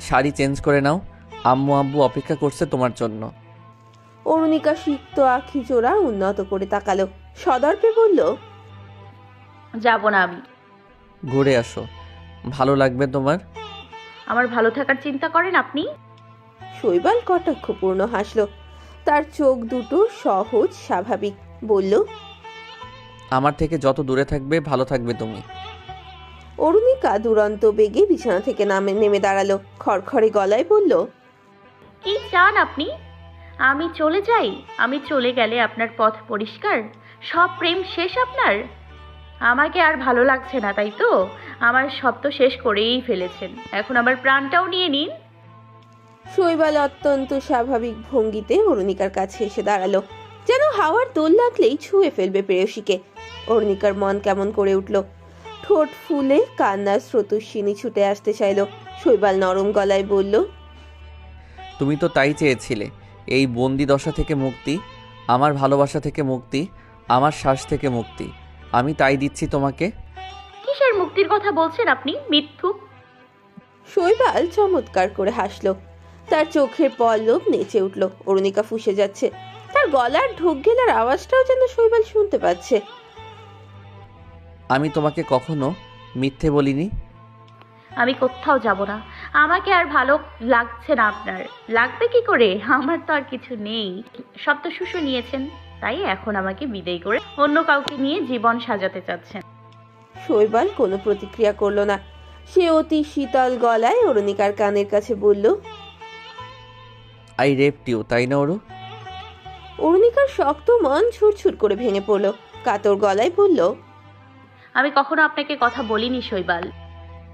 Sari change করে নাও। আম্মু আব্বু অপেক্ষা করছে তোমার জন্য। অরুণিকা সিক্ত আখি জোড়া উন্নত করে তাকালো। সদর্পে বলল যাব না আমি। ঘুরে আসো। ভালো লাগবে তোমার? আমার ভালো থাকার চিন্তা করেন আপনি? শৈবাল কটাক্ষপূর্ণ হাসলো। তার চোখ দুটো সহজ স্বাভাবিক। বলল আমার থেকে যত দূরে থাকবে ভালো থাকবে তুমি। অরুণিকা দুরন্ত বেগে বিছানা থেকে নামে নেমে দাঁড়াল। খড়খড়ে গলায় বলল কি চান আপনি। আমি চলে যাই। আমি চলে গেলে আপনার পথ পরিষ্কার। সব প্রেম শেষ আপনার? আমাকে আর ভালো লাগছে না তাই তো? আমার সব তো শেষ করেই ফেলেছেন। এখন আমার প্রাণটাও নিয়ে নিন। শৈবাল অত্যন্ত স্বাভাবিক ভঙ্গিতে অরুণিকার কাছে এসে দাঁড়াল। যেন হাওয়ার দোল লাগলেই ছুঁয়ে ফেলবে প্রেয়সীকে। অরুণিকার মন কেমন করে উঠল। ঠোঁট ফুলে কান্নার স্রোতস্বিনী ছুটে আসতে চাইলো। শৈবাল নরম গলায় বলল তুমি তো তাই চেয়েছিলে এই বন্দি দশা থেকে মুক্তি আমার ভালোবাসা থেকে মুক্তি আমার শ্বাস থেকে মুক্তি। আমি তাই দিচ্ছি তোমাকে। কিসের মুক্তির কথা বলছেন আপনি মিথ্যুক শৈবাল চমৎকার করে হাসলো। তার চোখের পল্লব নেচে উঠল। অরুণিকা ফুসে যাচ্ছে। তার গলার ঢোক গেলার আওয়াজটাও যেন শৈবাল শুনতে পাচ্ছে। আমি তোমাকে কখনো মিথ্যে বলিনি? আমি কোথাও যাব না। আমাকে আর ভালো লাগছে না আপনার। লাগবে কি করে? আমার তো আর কিছু নেই। সব তো শুশু নিয়েছেন তাই এখন আমাকে বিদায় করে অন্য কাউকে নিয়ে জীবন সাজাতে চাচ্ছেন। শৈবাল কোনো প্রতিক্রিয়া করল না। সে অতি শীতল গলায় অরুণিকার কানের কাছে বলল আই রেপ ইউ তাই না ওরু অরুণিকার শক্ত মন ছুটছুট করে ভেঙে পড়ল। কাতর গলায় বলল আমি কখনো আপনাকে কথা বলিনি শৈবাল।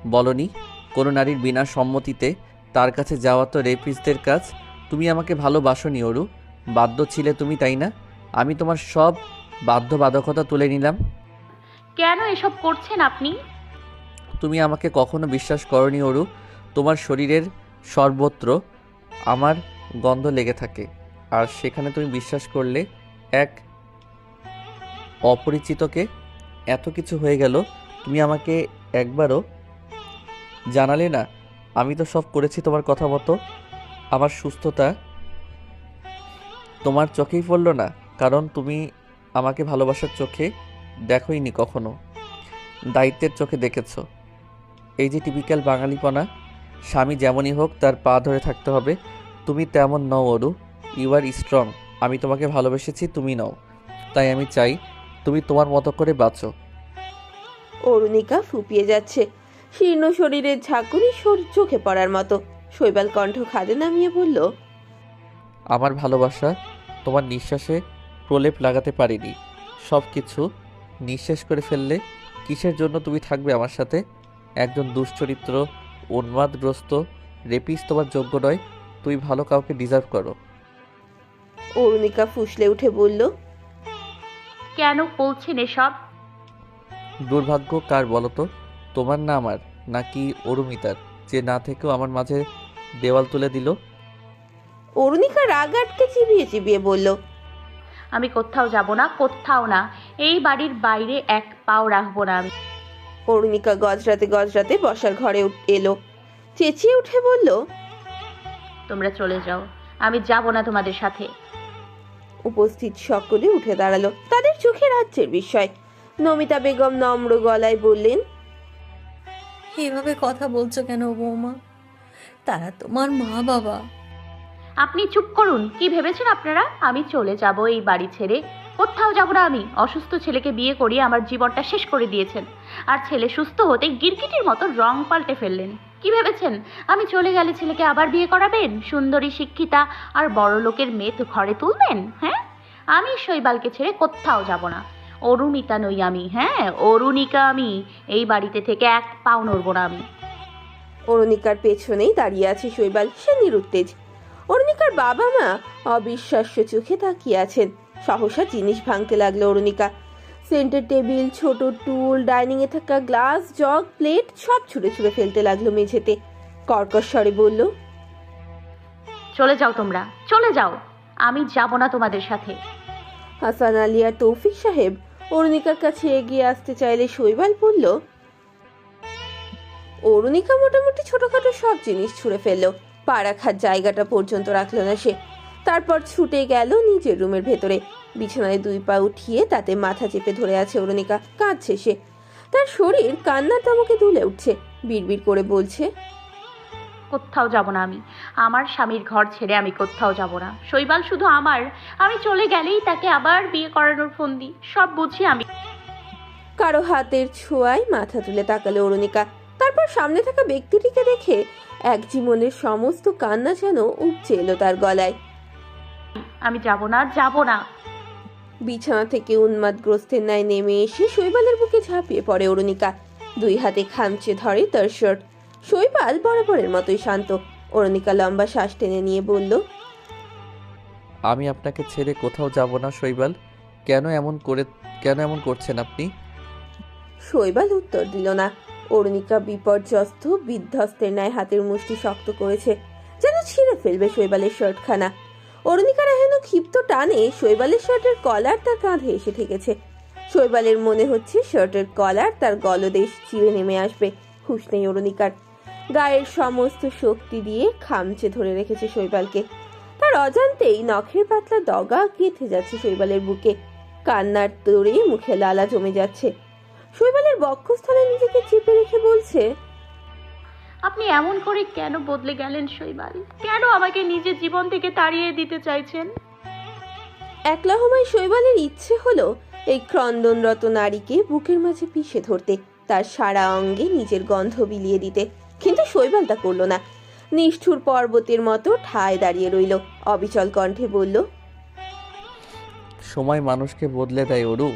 বলনি কোনো নারীর বিনা সম্মতিতে তার কাছে যাওয়া তো রেপিস্টদের কাজ। তুমি আমাকে ভালোবাসনি ওরু বাধ্য ছিলে তুমি তাই না? আমি তোমার সব বাধ্যবাধকতা তুলে নিলাম। কেন এসব করছেন আপনি? তুমি আমাকে কখনো বিশ্বাস করনি ওরু তোমার শরীরের সর্বত্র আমার গন্ধ লেগে থাকে। আর সেখানে তুমি বিশ্বাস করলে এক অপরিচিতকে এত কিছু হয়ে গেল, তুমি আমাকে একবারও জানালে না। আমি তো সব করেছি তোমার কথা মতো। আমার সুস্থতা তোমার চোখেই পড়ল না, কারণ তুমি আমাকে ভালোবাসার চোখে দেখোইনি কখনো। দায়িত্বের চোখে দেখেছ। এই যে টিপিক্যাল বাঙালিপনা, স্বামী যেমনই হোক তার পা ধরে থাকতে হবে, তুমি তেমন নও, অরু। ইউ আর স্ট্রং আমি তোমাকে ভালোবেসেছি তুমি নও। তাই আমি চাই তুমি তোমার মতো করে বাঁচো। অরুণিকা ফুপিয়ে যাচ্ছে। শীর্ণ শরীরের ঝাঁকুনি সর চোখে পড়ার মতো। শৈবাল কণ্ঠ খাদে নামিয়ে বলল আমার ভালোবাসা তোমার নিঃশ্বাসে প্রলেপ লাগাতে পারিনি। সব কিছু নিঃশ্বাস করে ফেললে কিসের জন্য তুমি থাকবে আমার সাথে? একজন দুশ্চরিত্র উন্মাদগ্রস্ত রেপিস তোমার যোগ্য নয়। তুই ভালো কাউকে ডিজার্ভ করো। অরুণিকা ফুসলে উঠে বলল কেন বলছেন এসব? দুর্ভাগ্য কার বলো তো? তোমার না আমার নাকি অরুমিতার যে না থেকেও আমার মাঝে দেওয়াল তুলে দিল? অরুণিকা রাগ আটকে চিবিয়ে চিবিয়ে বলল আমি কোথাও যাব না কোথাও না এই বাড়ির বাইরে এক পাও রাখব না আমি। অরুণিকা গজরাতে গজরাতে বসার ঘরে উঠ- এলো। চেঁচিয়ে উঠে বলল তোমরা চলে যাও আমি যাব না তোমাদের সাথে। উপস্থিত সকলে উঠে দাঁড়াল তাদের চোখে রাজ্যের বিষয়। নমিতা বেগম নম্র গলায় বললেন এভাবে কথা বলছো কেন বৌমা? তারা তোমার মা বাবা। আপনি চুপ করুন কি ভেবেছেন আপনারা? আমি চলে যাব এই বাড়ি ছেড়ে। কোথাও যাব না আমি। অসুস্থ ছেলেকে বিয়ে করিয়ে আমার জীবনটা শেষ করে দিয়েছেন। আর ছেলে সুস্থ হতে গিরগিটির মতো রং পাল্টে ফেললেন। কি ভেবেছেন? আমি চলে গেলে ছেলেকে আবার বিয়ে করাবেন? সুন্দরী শিক্ষিতা আর বড় লোকের মেয়ে তো ঘরে তুলবেন হ্যাঁ? আমি শৈবালকে ছেড়ে কোথাও যাব না। অরুণিতা নই আমি হ্যাঁ? অরুণিকা আমি। এই বাড়িতে থেকে এক পাও নড়বো না আমি। অরুণিকার পেছনেই দাঁড়িয়ে আছে শৈবাল। সে নিরুত্তেজ। অরুণিকার বাবা মা অবিশ্বাস্য চোখে তাকিয়ে আছেন। সহসা জিনিস ভাঙতে লাগল অরুণিকা। সেন্টার টেবিল ছোট টুল ডাইনিং এ থাকা গ্লাস জগ প্লেট সব ছুঁড়ে ছুঁড়ে ফেলতে লাগল মেঝেতে। কর্কশ স্বরে বলল চলে যাও তোমরা চলে যাও। আমি যাব না তোমাদের সাথে। হাসান আলী আর তৌফিক সাহেব অরুণিকার কাছে এগিয়ে আসতে চাইলে শৈবাল বলল অরুণিকা মোটামুটি ছোটখাটো সব জিনিস ছুঁড়ে ফেলল। পা রাখার জায়গাটা পর্যন্ত রাখল না সে। তারপর ছুটে গেল নিজের রুমের ভেতরে। বিছানায় দুই পা উঠিয়ে তাতে মাথা চেপে ধরে আছে অরুণিকা। কাঁদছে সে। তার শরীর কান্নার দমকে দুলে উঠছে। বিড়বিড় করে বলছে কোথাও যাব না আমি। আমার স্বামীর ঘর ছেড়ে আমি কোথাও যাব না। শৈবাল শুধু আমার। আমি চলে গেলেই তাকে আবার বিয়ে করানোর ফোন দিই সব বুঝি আমি। কারও হাতের ছোঁয়ায় মাথা তুলে তাকালো অরুণিকা। তারপর সামনে থাকা ব্যক্তিটিকে দেখে এক জীবনের সমস্ত কান্না যেন উপচে এলো তার গলায়। আমি যাব না যাব না। বিছানা থেকে উন্মাদগ্রস্তের ন্যায় নেমে এসে শৈবালের বুকে ঝাঁপিয়ে পড়ে অরুণিকা। দুই হাতে খামচে ধরে তার শার্ট শৈবাল বরাবরের মতোই শান্ত। অরুণিকা লম্বা শ্বাস টেনে নিয়ে বলল আমি আপনাকে ছেড়ে কোথাও যাব না শৈবাল। কেন এমন করে কেন এমন করছেন আপনি? শৈবাল উত্তর দিল না। অরুণিকা বিপর্যস্ত বিধ্বস্তের ন্যায় হাতের মুষ্টি শক্ত করেছে। যেন ছিঁড়ে ফেলবে শৈবালের শার্টখানা অরুণিকার এহেন ক্ষিপ্ত টানে শৈবালের শার্টের কলার তার কাঁধে এসে ঠেকেছে। শৈবালের মনে হচ্ছে শার্টের কলার তার গলদেশ চিরে নেমে আসবে। হুশ নেই অরুণিকার। গায়ের সমস্ত শক্তি দিয়ে খামচে ধরে রেখেছে শৈবালকে। তার অজান্তেই নখের পাতলা দগা গেঁথে যাচ্ছে শৈবালের বুকে। কান্নার তোড়ে মুখে লালা জমে যাচ্ছে। শৈবালের বক্ষস্থলে নিজেকে চেপে রেখে বলছে আপনি এমন করে কেন বদলে গেলেন শৈবাল? কেন আমাকে নিজের জীবন থেকে তাড়িয়ে দিতে চাইছেন? একলা সময় শৈবালের ইচ্ছে হলো এই ক্রন্দনরত নারীকে বুকের মাঝে পিষে ধরতে তার সারা অঙ্গে নিজের গন্ধ বিলিয়ে দিতে। কিন্তু শৈবাল তা করল না। নিষ্ঠুর পর্বতের মতো ঠায় দাঁড়িয়ে রইল। অবিচল কণ্ঠে বলল সময় মানুষকে বদলে দেয় অরু।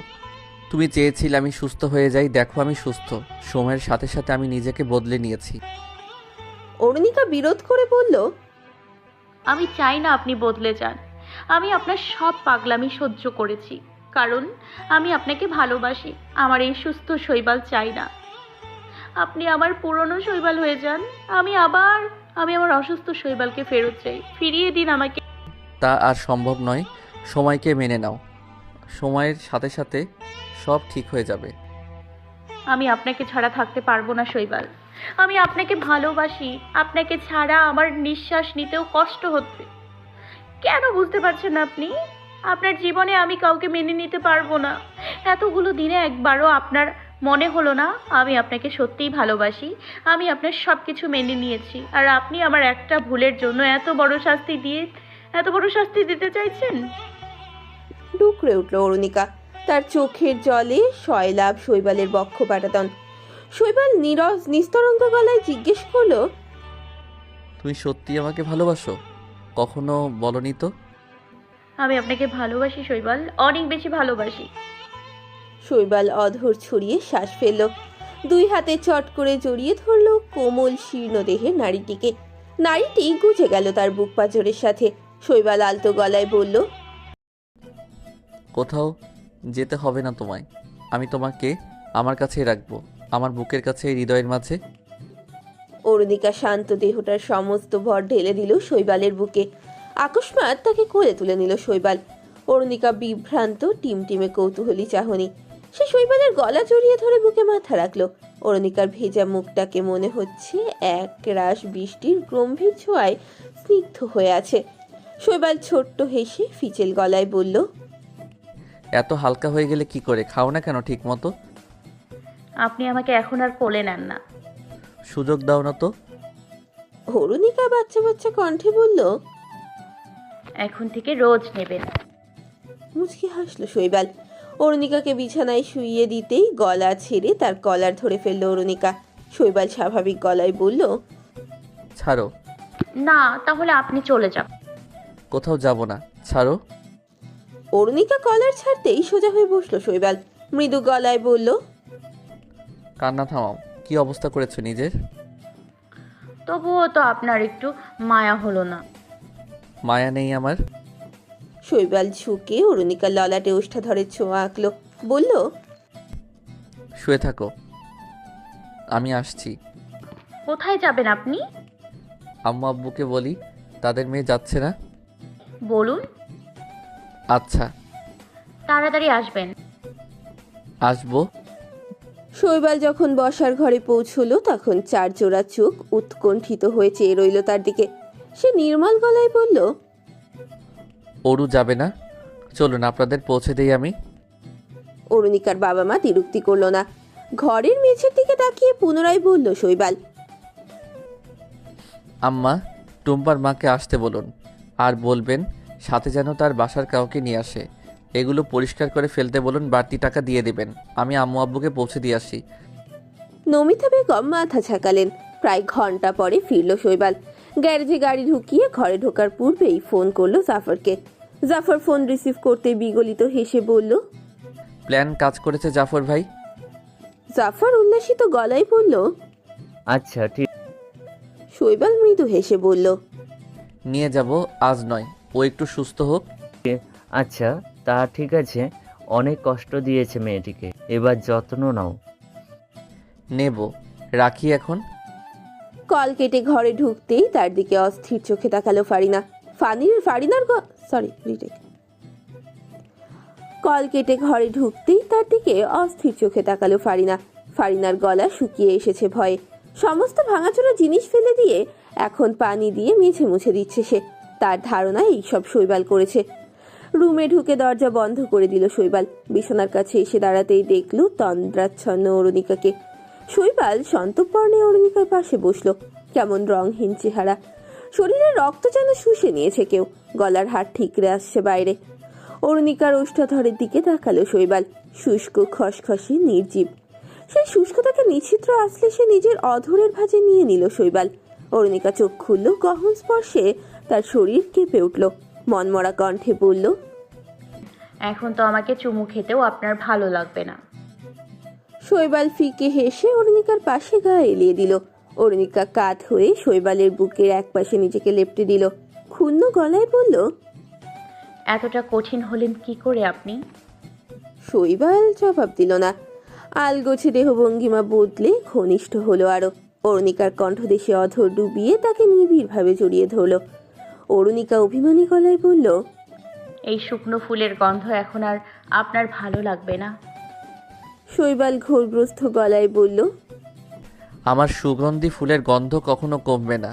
তুমি চেয়েছিলে আমি সুস্থ হয়ে যাই দেখো আমি সুস্থ। সময়ের সাথে সাথে আমি নিজেকে বদলে নিয়েছি। অরুণিকা বিরোধ করে বলল আমি চাই না আপনি বদলে যান। আমি আপনার সব পাগলামি সহ্য করেছি কারণ আমি আপনাকে ভালোবাসি। আমার এই সুস্থ শৈবাল চাই না। আপনি আমার পুরনো শৈবাল হয়ে যান। আমি আবার আমি আমার অসুস্থ শৈবালকে ফেরত চাই। ফিরিয়ে দিন আমাকে। তা আর সম্ভব নয়। সময়কে মেনে নাও। সময়ের সাথে সাথে সব ঠিক হয়ে যাবে। আমি আপনাকে ছাড়া থাকতে পারব না, শৈবাল। আমি আপনাকে ভালোবাসি। আপনাকে ছাড়া আমার নিঃশ্বাস নিতেও কষ্ট হচ্ছে। কেন বুঝতে পারছেন আপনি? আপনার জীবনে আমি কাউকে মেনে নিতে পারব না। এতগুলো দিনে একবারও আপনার মনে হলো না, আমি আপনাকে সত্যিই ভালোবাসি। আমি আপনার সব কিছু মেনে নিয়েছি। আর আপনি আমার একটা ভুলের জন্য এত বড় শাস্তি দিয়ে, এত বড় শাস্তি দিতে চাইছেন? ডুকরে উঠল অরুণিকা। তার চোখের জলে শয়লাভ শৈবালের বক্ষ পাটাতন শৈবাল নীরজ নিস্তরঙ্গ গলায় জিজ্ঞেস করল তুমি সত্যি আমাকে ভালোবাসো? কখনো বলনি তো? আমি আপনাকে ভালোবাসি শৈবাল অনেক বেশি ভালোবাসি। শৈবাল অধর ছড়িয়ে শ্বাস ফেলল। দুই হাতে চট করে জড়িয়ে ধরল কোমল শীর্ণ দেহের নারীটিকে। নারীটি গুজে গেল তার বুক পাঁজরের সাথে। শৈবাল আলতো গলায় বলল কোথাও যেতে হবে না তোমায়। আমি তোমাকে আমার কাছেই রাখব। আমার বুকের কাছে, হৃদয়ের মাঝে। অরুণিকা শান্ত দেহটার সমস্ত ভর ঢেলে দিল শৈবালের বুকে। আকস্মাৎ তাকে কোলে তুলে নিল শৈবাল। অরুণিকা বিভ্রান্ত, টিমটিমে কৌতূহলী চাহনি। সে শৈবালের গলা জড়িয়ে ধরে বুকে মাথা রাখল। অরুণিকার ভেজা মুখটাকে মনে হচ্ছে এক রাশ বৃষ্টির গম্ভীর ছোঁয়ায় স্নিগ্ধ হয়ে আছে। শৈবাল ছোট্ট হেসে ফিচেল গলায় বলল এত হালকা হয়ে গেলে কি করে? খাও না কেন ঠিক মতো আপনি আমাকে এখন আর কোলে নেন না। সুযোগ দাও না তো। অরুণিকা বাচ্চা বাচ্চা কণ্ঠে বলল এখন থেকে রোজ নেবেন। মুচকি হাসলো শৈবাল। অরুণিকাকে বিছানায় শুইয়ে দিতেই গলা ছেড়ে তার কলার ধরে ফেলল অরুণিকা। শৈবাল স্বাভাবিক গলায় বলল ছাড়ো। না তাহলে আপনি চলে যান। কোথাও যাব না। ছাড়ো। অরুণিকা কলার ছাড়তেই সোজা হয়ে বসল শৈবাল। মৃদু গলায় বলল কান্না থামাও কি অবস্থা করেছ নিজের? তবুও তো আপনার একটু মায়া হলো না। মায়া নেই আমার। শৈবাল ঝুঁকে অরুণিকার ললাটে ওষ্ঠাধরের ছোঁয়া আঁকলো বলল শুয়ে থাকো আমি আসছি। কোথায় যাবেন আপনি? আম্মু আব্বুকে বলি তাদের মেয়ে যাচ্ছে না। বলুন। আচ্ছা। তাড়াতাড়ি আসবেন। আসব। শৈবাল যখন বসার ঘরে পৌঁছলো তখন চার জোড়া চোখ উৎকণ্ঠিত হয়ে চেয়ে রইল তার দিকে। সে নির্মল গলায় বলল অরু যাবে না। চলুন আপনাদের পৌঁছে দেই আমি। অরুণিকার বাবা মা তিরুক্তি করল না। ঘরের মেঝের দিকে তাকিয়ে পুনরায় বলল শৈবাল আম্মা টুম্পার মাকে আসতে বলুন। আর বলবেন সাথে যেন তার বাসার কাউকে নিয়ে আসে। এগুলো পরিষ্কার করে ফেলতে বলুন বাড়তি টাকা দিয়ে দেবেন। আমি আম্মু আব্বুকে পৌঁছে দিয়ে আসি। নমিতা বেগম মাথা ছাকালেন প্রায় ঘণ্টা পরে ফিরল শৈবাল। গ্যারেজে গাড়ি ঢুকিয়ে ঘরে ঢোকার পূর্বেই ফোন করল জাফরকে। জাফর ফোন রিসিভ করতে বিগলিত হেসে বলল প্ল্যান কাজ করেছে জাফর ভাই? জাফর উল্লাসিত গলায় বলল আচ্ছা ঠিক। শৈবাল মৃদু হেসে বলল নিয়ে যাব আজ নয়। ও একটু সুস্থ হোক। আচ্ছা তা ঠিক আছে। অনেক কষ্ট দিয়েছে মেয়েটিকে। এবার যত্ন নাও। নেব। রাখি এখন। কল কেটে ঘরে ঢুকতেই তার দিকে অস্থির চোখে তাকালো ফারিনা। ফানির ফারিনার সরি রিটেক কল কেটে ঘরে ঢুকতেই তার দিকে অস্থির চোখে তাকালো ফারিনা। ফারিনার গলা শুকিয়ে এসেছে ভয়ে। সমস্ত ভাঙাচোরা জিনিস ফেলে দিয়ে এখন পানি দিয়ে মেঝে মুছে দিচ্ছে সে। তার ধারণা এইসব শৈবাল করেছে। রুমে ঢুকে দরজা বন্ধ করে দিল শৈবাল। বিছানার কাছে এসে দাঁড়াতেই দেখল তন্দ্রাচ্ছন্ন অরুণিকাকে। শৈবাল সন্তপর্ণে অরুণিকার পাশে বসল। কেমন রংহীন চেহারা। শরীরে রক্ত যেন শুষে নিয়েছে কেউ। গলার হাত ঠিকরে আসছে বাইরে। অরুণিকার ওষ্ঠাধরের দিকে তাকালো শৈবাল। শুষ্ক, খসখসে, নির্জীব। সেই শুষ্কতাকে নিচ্ছিদ্র আসলে সে নিজের অধরের ভাঁজে নিয়ে নিল শৈবাল। অরুণিকা চোখ খুলল, গহন স্পর্শে তার শরীর কেঁপে উঠল। মনমরা কণ্ঠে বলল এখন তো আমাকে চুমু খেতেও আপনার ভালো লাগবে না। শৈবাল ফিকে হেসে অরুণিকার পাশে গা এলিয়ে দিল। অরুণিকা কাত হয়ে শৈবালের বুকের এক পাশে নিজেকে লেপটে দিল। ক্ষুণ্ণ গলায় বলল এতটা কঠিন হলেন কি করে আপনি? শৈবাল জবাব দিল না। আলগোছে দেহভঙ্গিমা বদলে ঘনিষ্ঠ হলো আরও। অরুণিকার কণ্ঠদেশে অধর ডুবিয়ে তাকে নিবিড়ভাবে জড়িয়ে ধরল। অরুণিকা অভিমানী গলায় বলল এই শুকনো ফুলের গন্ধ এখন আর আপনার ভালো লাগবে না। শৈবাল ঘোরগ্রস্ত গলায় বলল আমার সুগন্ধি ফুলের গন্ধ কখনো কমবে না।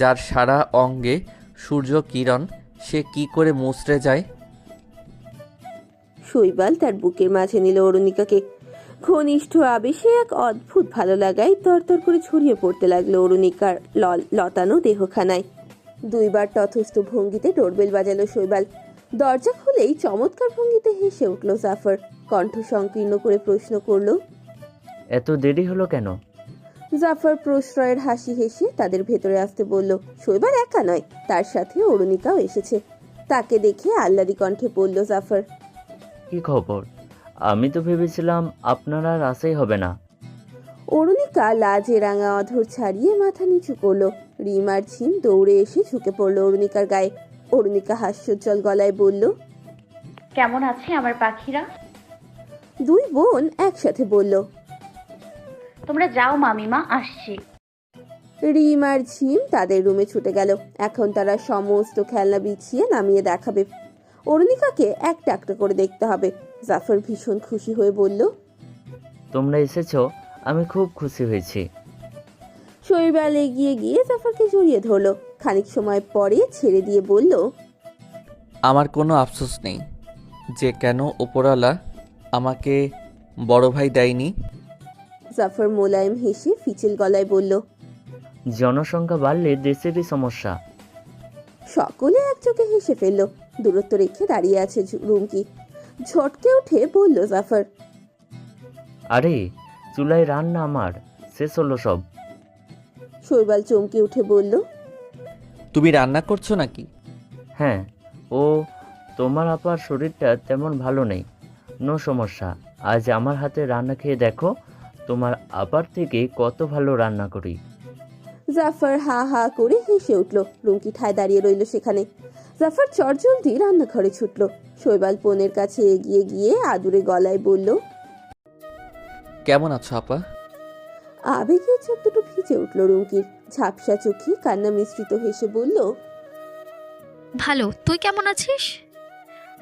যার সারা অঙ্গে সূর্য কিরণ সে কি করে মুচড়ে যায়? শৈবাল তার বুকের মাঝে নিল অরুণিকাকে। ঘনিষ্ঠ আবেশে এক অদ্ভুত ভালো লাগায় তরতর করে ছড়িয়ে পড়তে লাগল অরুণিকার লতানো দেহখানায়। দুইবার তথস্থ ভঙ্গিতে ডোরবেল বাজালো শৈবাল। দরজা খুলেই চমৎকার ভঙ্গিতে হেসে উঠল জাফর। কণ্ঠ সংকীর্ণ করে প্রশ্ন করল এত দেরি হলো কেন? জাফর প্রশ্রয়ের হাসি হেসে তাদের ভেতরে আসতে বলল শৈবাল একা নয় তার সাথে অরুণিকাও এসেছে। তাকে দেখে আল্লাদি কণ্ঠে পড়ল জাফর কি খবর? আমি তো ভেবেছিলাম আপনারা আর আসাই হবে না। অরুণিকা লাজে রাঙা অধর ছাড়িয়ে মাথা নিচু করল। রিমার ঝিম দৌড়ে এসে ঝুঁকে পড়ল অরুণিকার গায়ে। অরুণিকা হাস্যোজ্জ্বল গলায় বলল কেমন আছে আমার পাখিরা? দুই বোন একসাথে বলল তোমরা যাও মামিমা আসছি। রিম আর ঝিম তাদের রুমে ছুটে গেল। এখন তারা সমস্ত খেলনা বিছিয়ে নামিয়ে দেখাবে। অরুণিকাকে একটা একটা করে দেখতে হবে। জাফর ভীষণ খুশি হয়ে বলল তোমরা এসেছ আমি খুব খুশি হয়েছি। শৈবাল এগিয়ে গিয়ে জাফরকে জড়িয়ে ধরলো। খানিক সময় পরে ছেড়ে দিয়ে বলল আমার কোনো আফসোস নেই যে কেন ওপরওয়ালা আমাকে বড় ভাই দেয়নি? জাফর মোলায়েম হেসে ফিচেল গলায় বলল জনসংখ্যা বাড়লে দেশেরই সমস্যা। সকলে একচোখে হেসে ফেলল। দূরত্ব রেখে দাঁড়িয়ে আছে রুমকি। ঝটকে উঠে বলল জাফর আরে চুলায় রান্না আমার শেষ হলো সব। শৈবাল চমকে উঠে বলল তুমি রান্না করছ নাকি? হ্যাঁ ও তোমার আপার শরীরটা তেমন ভালো নেই। নো সমস্যা আজ আমার হাতে রান্না খেয়ে দেখো তোমার আপার থেকে কত ভালো রান্না করি। জাফর হা হা করে হেসে উঠল রুমকি ঠায় দাঁড়িয়ে রইল সেখানে। জাফর চটজলদি রান্নাঘরে ছুটল শৈবাল বোনের কাছে এগিয়ে গিয়ে আদুরে গলায় বলল কেমন আছো আপা? আবেগে চোখ দুটো ভিজে উঠল রুমকির ঝাপসা চোখে কান্না মিশ্রিত হেসে বলল ভালো তুই কেমন আছিস?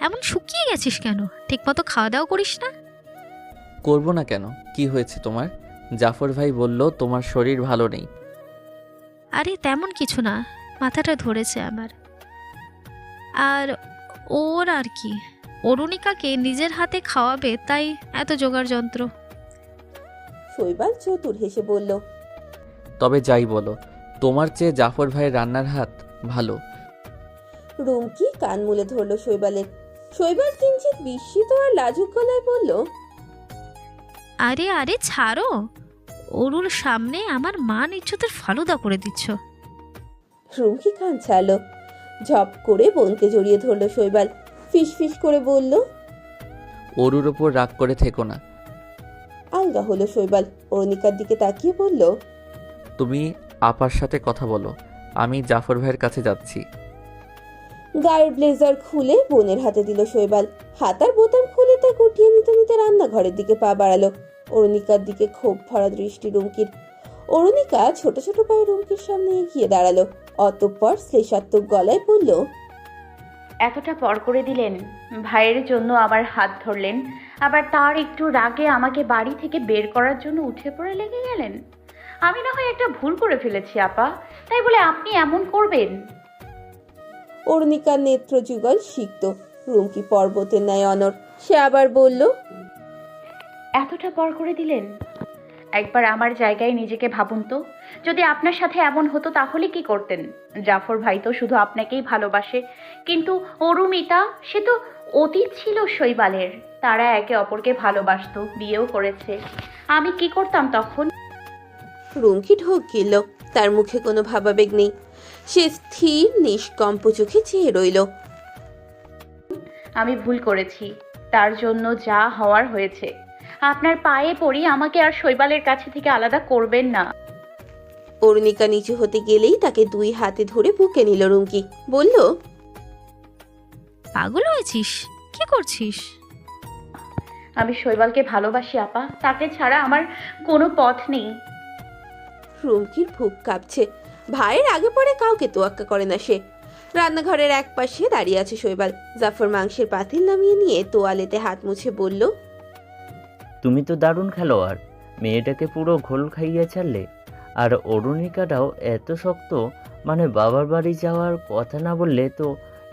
এমন শুকিয়ে গেছিস কেন? ঠিকমতো খাওয়া দাওয়া করিস না? করব না কেন? কি হয়েছে তোমার? জাফর ভাই বলল তোমার শরীর ভালো নেই। আরে তেমন কিছু না। মাথাটা ধরেছে আমার। আর ওর আর কি। অরুণিকাকে নিজের হাতে খাওয়াবে তাই এত জোগাড় যন্ত্র শৈবাল চতুর হেসে বলল তবে যাই বলো তোমার চেয়ে জাফর ভাইয়ের রান্নার হাত ভালো। রুমকি কান মুলে ধরল শৈবালের। শৈবাল কিঞ্চিত বিস্মিত আর লাজুক গলায় বলল আরে আরে ছাড়ো। অরুর সামনে আমার মান ইজ্জতের ফালুদা করে দিচ্ছ। রুমকি কান ছাড়লো ঝপ করে বোনকে জড়িয়ে ধরল শৈবাল ফিস ফিস করে বলল অরুর ওপর রাগ করে থেকো না। আলগা হলো শৈবাল। অরুণিকার দিকে তাকিয়ে বলল তুমি আপার সাথে কথা বলো আমি জাফর ভাইয়ের কাছে যাচ্ছি। গায়ের ব্লেজার খুলে বোনের হাতে দিল শৈবাল। হাতার বোতাম খুলে তা গুটিয়ে নিতে নিতে রান্নাঘরের দিকে পা বাড়ালো। অরুণিকার দিকে ক্ষোভ ভরা দৃষ্টি রুমকির। অরুণিকা ছোট ছোট পায়ে রুমকির সামনে এগিয়ে দাঁড়াল। অতঃপর শ্লেষাত্মক গলায় বলল এতটা পর করে দিলেন ভাইয়ের জন্য আমার হাত ধরলেন আবার তার একটু রাগে আমাকে বাড়ি থেকে বের করার জন্য উঠে পড়ে লেগে গেলেন। আমি না হয় একটা ভুল করে ফেলেছি আপা। তাই বলে আপনি এমন করবেন? অরুণিকার নেত্র যুগল সিক্ত। রুমকি পর্বতের ন্যায় অনর? সে আবার বলল এতটা পর করে দিলেন? একবার আমার জায়গায় নিজেকে ভাবুন তো। যদি আপনার সাথে এমন হতো তাহলে কি করতেন? জাফর ভাই তো শুধু আপনাকেই ভালোবাসে। কিন্তু অরুমিতা সে তো অতীত ছিল শৈবালের। তারা একে অপরকে ভালোবাসতো বিয়েও করেছে। আমি কি করতাম তখন? রুমকি ঢোক গিলল। তার মুখে কোনো ভাবাবেগ নেই। সে স্থির নিষ্কম্প চোখে চেয়ে রইল। আমি ভুল করেছি। তার জন্য যা হওয়ার হয়েছে। আপনার পায়ে পড়ি আমাকে আর শৈবালের কাছে থেকে আলাদা করবেন না। অরুণিকা নিচু হতে গেলেই তাকে দুই হাতে ধরে বুকে নিল রুমকি। বলল পাগল হয়েছিস? কি করছিস? আমি শৈবালকে ভালোবাসি আপা। তাকে ছাড়া আমার কোনো পথ নেই। রুমকির বুক কাঁপছে। ভাইয়ের আগে পরে কাউকে তোয়াক্কা করে না সে। রান্নাঘরের এক পাশে দাঁড়িয়ে আছে শৈবাল। জাফর মাংসের পাতিল নামিয়ে নিয়ে তোয়ালেতে হাত মুছে বলল তুমি তো দারুণ খেলোয়াড়। মেয়েটাকে পুরো ঘোল খাইয়ে ছাড়লে। আর অরুণিকাটাও এত শক্ত মানে বাবার বাড়ি যাওয়ার কথা না বললে তো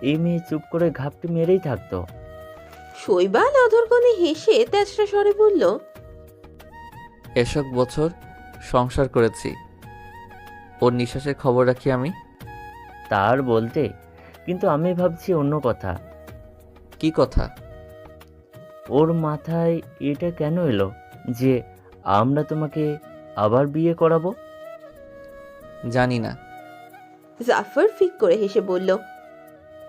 এই মেয়ে চুপ করে ঘাপটি মেরেই থাকতো। শৈবাল অধরকনে হেসে তেজরা স্বরে বলল এসব বছর সংসার করেছি। ওর নিঃশ্বাসের খবর রাখি আমি? তার বলতে কিন্তু আমি ভাবছি অন্য কথা। কি কথা? ওর মাথায় এটা কেন এলো যে আমরা তোমাকে আবার বিয়ে করাবো? জানি না। জাফর ফিক করে হেসে বলল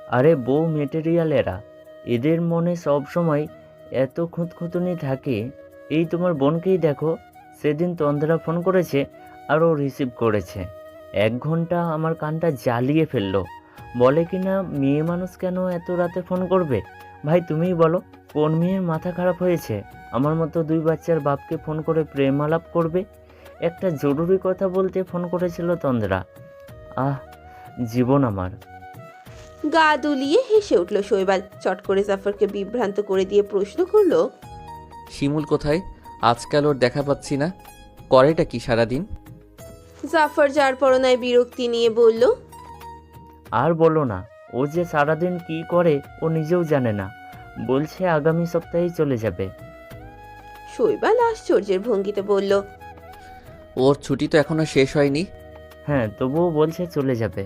আরে বউ মেটেরিয়াল এরা এদের মনে সব সময় এত খুঁতখুঁতুনি থাকে। এই তোমার বোনকেই দেখো, সেদিন তন্দ্রা ফোন করেছে আর ও রিসিভ করেছে। এক ঘণ্টা আমার কানটা জ্বালিয়ে ফেলল। বলে কি না মেয়ে মানুষ কেন এত রাতে ফোন করবে? ভাই, তুমিই বলো, কোন মেয়ের মাথা খারাপ হয়েছে? আমার মতো দুই বাচ্চার বাপকে ফোন করে প্রেম আলাপ করবে? একটা জরুরি কথা বলতে ফোন করেছিল তন্দ্রা। আহ, জীবন আমার। গা দুলিয়ে হেসে উঠল শৈবাল। চট করে জাফরকে বিভ্রান্ত করে দিয়ে প্রশ্ন করল শিমুল কোথায়? আজকাল ওর দেখা পাচ্ছি না। করেটা কি সারাদিন? জাফর যার পরনায় বিরক্তি নিয়ে বলল আর বলো না ও যে সারাদিন কি করে ও নিজেও জানে না। বলছে আগামী সপ্তাহেই চলে যাবে। শৈবাল আশ্চর্যের ভঙ্গিতে বলল ওর ছুটি তো এখনও শেষ হয়নি। হ্যাঁ তবুও বলছে চলে যাবে।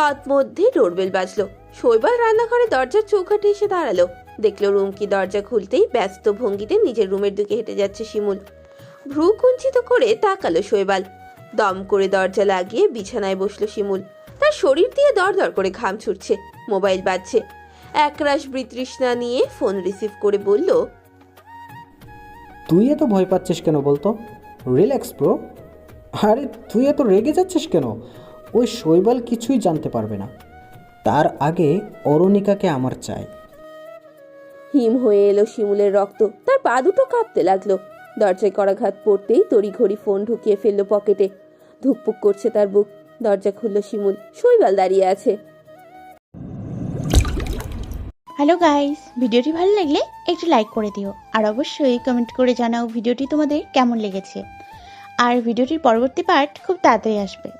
তৎমধ্যে ডোরবেল বাজলো। শৈবাল রান্নাঘরে দরজার চৌকাঠে এসে দাঁড়াল। দেখল রুমকি দরজা খুলতেই ব্যস্ত ভঙ্গিতে নিজের রুমের দিকে হেঁটে যাচ্ছে শিমুল। ভ্রু কুঞ্চিত করে তাকালো শৈবাল। দম করে দরজা লাগিয়ে বিছানায় বসল শিমুল। তার শরীর দিয়ে দরদর করে ঘাম ছুটছে। মোবাইল বাজছে। একরাশ বৃতৃষ্ণা নিয়ে ফোন রিসিভ করে বলল, তুই এত ভয় পাচ্ছিস কেন বলতো? Relax bro. আরে, তুই এত রেগে যাচ্ছিস কেন? ওই শৈবাল কিছুই জানতে পারবে না। তার আগে অরুণিকাকে আমার চাই। হিম হয়ে এলো শিমুলের রক্ত। তার পা দুটো কাঁপতে লাগল। দরজায় করাঘাত পড়তেই তড়িঘড়ি ফোন ঢুকিয়ে ফেলল পকেটে। ধুকপুক করছে তার বুক। দরজা খুললো শিমুল। শৈবাল দাঁড়িয়ে আছে। হ্যালো গাইস ভিডিওটি ভালো লাগলে একটু লাইক করে দিও। আর অবশ্যই কমেন্ট করে জানাও ভিডিওটি তোমাদের কেমন লেগেছে। আর ভিডিওটির পরবর্তী পার্ট খুব তাড়াতাড়ি আসবে।